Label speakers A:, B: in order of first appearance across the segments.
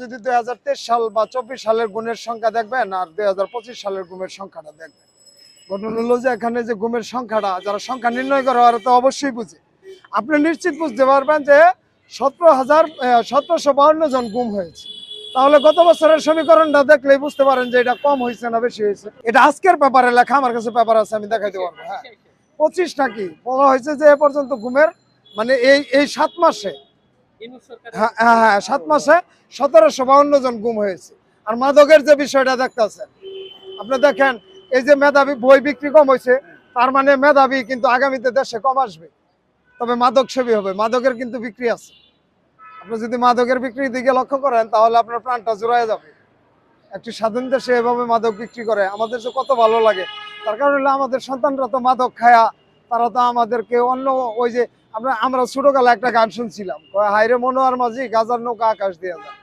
A: যদি দুই হাজার তেইশ সাল বা চব্বিশ সালের গুণের সংখ্যা দেখবেন আর দুই হাজার পঁচিশ সালের গুমের সংখ্যাটা দেখবেন। ঘটনা হলো যে এখানে যে গুমের সংখ্যাটা, যারা সংখ্যা নির্ণয় করে ওরা তো অবশ্যই বুঝে। আপনি নিশ্চিত বুঝতে পারবেন যে সতেরো হাজার সতেরোশো বাউন্ন জন গুম হয়েছে। তাহলে গত বছরের সমীকরণটা দেখলেই বুঝতে পারেন যে এটা কম হয়েছে না বেশি হয়েছে। এটা আজকের পেপারে লেখা, আমার কাছে পেপার আছে, আমি দেখাইতে পারব হ্যাঁ। পঁচিশ নাকি? বলা হয়েছে যে এ পর্যন্ত ঘুমের মানে এই এই সাত মাসে হ্যাঁ হ্যাঁ হ্যাঁ সাত মাসে সতেরোশো বাউন্ন জন গুম হয়েছে। আর মাদকের যে বিষয়টা দেখতেছেন আপনি দেখেন এই যে মেধাবী বই বিক্রি কম হয়েছে তার মানে মেধাবী কিন্তু আগামীতে দেশে কম আসবে। তবে মাদক সেবী হবে মাদকের কিন্তু বিক্রি আছে। আপনি যদি মাদকের বিক্রির দিকে লক্ষ্য করেন তাহলে আপনার প্রাণটা জোড়ায় যাবে। একটি স্বাধীন দেশে এভাবে মাদক বিক্রি করে আমাদের যে কত ভালো লাগে তার কারণ হলো আমাদের সন্তানরা তো মাদক খায়া তারা তো আমাদেরকে অন্য ওই যে আমরা আমরা ছোটকালে একটা গান শুনছিলাম। হায়রে মনোয়ার মাঝি, গাজার নৌকা আকাশ দিয়ে যায়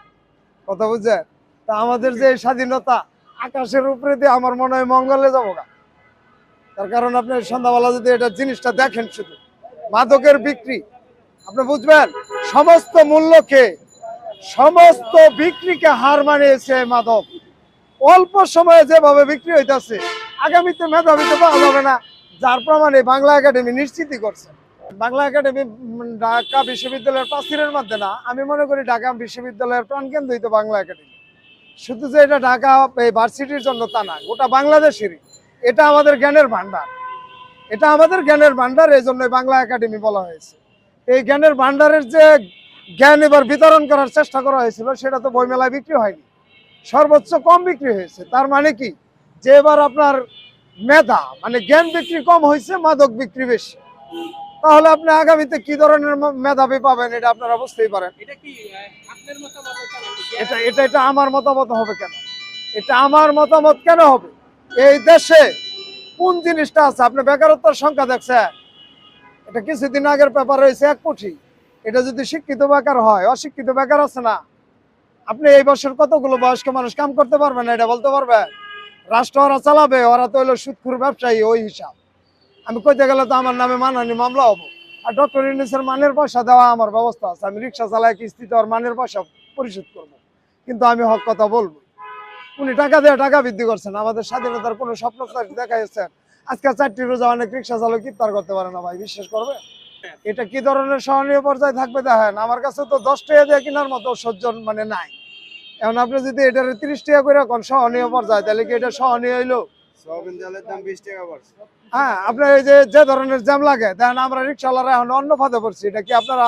A: কথা বুঝছেন? তা আমাদের যে স্বাধীনতা, আকাশের উপরে দিয়ে আমার মনে হয় মঙ্গলে যাব গা। তার কারণ আপনি সন্ধ্যাবেলা যদি এটা জিনিসটা দেখেন শুধু, মাদকের বিক্রি, আপনি বুঝবেন, সমস্ত মূল্যকে, সমস্ত বিক্রিকে হার মানিয়েছে মাদক। অল্প সময়ে যেভাবে বিক্রি হইতাছে, আগামীতে মেধাবীতে পাওয়া যাবে না। যার প্রমাণে বাংলা একাডেমি নিশ্চিতই করছে। বাংলা একাডেমি ঢাকা বিশ্ববিদ্যালয়ের প্রাচীরের মধ্যে না, আমি মনে করি ঢাকা বিশ্ববিদ্যালয়ের প্রাণকেন্দ্রই তো বাংলা একাডেমি। শুধু যে এটা ঢাকা এই ভার্সিটির জন্য তা না, গোটা বাংলাদেশেরই। এটা আমাদের জ্ঞানের ভান্ডার এটা আমাদের জ্ঞানের ভান্ডার এই জন্য বাংলা একাডেমি বলা হয়েছে। এই জ্ঞানের ভান্ডারের যে জ্ঞান এবার বিতরণ করার চেষ্টা করা হয়েছিল, সেটা তো বইমেলায় বিক্রি হয়নি। সর্বোচ্চ কম বিক্রি হয়েছে। তার মানে কি? যে এবার আপনার মেধা মানে জ্ঞান বিক্রি কম হয়েছে মাদক বিক্রি বেশি। তাহলে আপনি আগামীতে কি ধরনের মেধাবী পাবেন এটা আপনারা বুঝতেই পারেন
B: এটা এটা
A: এটা এটা এটা আমার মতামত হবে কেন? এটা আমার মতামত কেন হবে? এই দেশে কোন জিনিসটা আছে? আপনি বেকারত্বের সংখ্যা দেখছেন। এটা কিছুদিন আগের পেপার রয়েছে এক কোটি। এটা যদি শিক্ষিত বেকার হয় অশিক্ষিত বেকার আছে না আপনি এই বছর কতগুলো বয়স্ক মানুষ কাম করতে পারবেন না এটা বলতে পারবেন? রাষ্ট্র ওরা চালাবে, ওরা তো হলো সুদখুর ব্যবসায়ী, ওই হিসাব। আমি কইতে গেলে তো আমার নামে মানহানি মামলা হব। আর ডক্টর ইউনিসের মানের পয়সা দেওয়া আমার ব্যবস্থা আছে। আমি রিক্সা চালাই কিস্তিতে ওর মানের পয়সা পরিশোধ করব। কিন্তু আমি হক কথা বলব। উনি টাকা দিয়ে টাকা বৃদ্ধি করছেন। আমাদের স্বাধীনতার কোনো স্বপ্ন দেখা যাচ্ছে আজকে চারটি রোজা অনেক রিক্সা চালক ইফতার করতে পারে না ভাই, বিশ্বাস করবে? এটা কি ধরনের সহনীয় পর্যায়ে থাকবে দেখেন? আমার কাছে তো দশ টাকা দিয়ে কেনার মতো সহ্য মানে নাই। এখন আপনি যদি এটার তিরিশ টাকা করে কোন সহনীয় পর্যায়ে তাহলে কি এটা সহনীয় হইল? হ্যাঁ আপনার এই যে যে ধরনের জ্যাম লাগে দেখেন আমরা রিক্সাওয়ালারা এখন অন্য ফাঁদে পড়ছি এটা কি আপনারা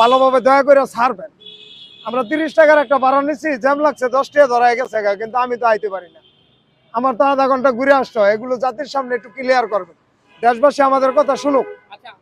A: ভালোভাবে দয়া করে ছাড়বেন? আমরা তিরিশ টাকার একটা ভাড়া নিচ্ছি জ্যাম লাগছে দশ টাকা ধরা গেছে কিন্তু আমি তো আইতে পারি না। আমার তো আধা ঘণ্টা ঘুরে আসতে হয় এগুলো জাতির সামনে একটু ক্লিয়ার করবেন। দেশবাসী আমাদের কথা শুনুক।
B: আচ্ছা।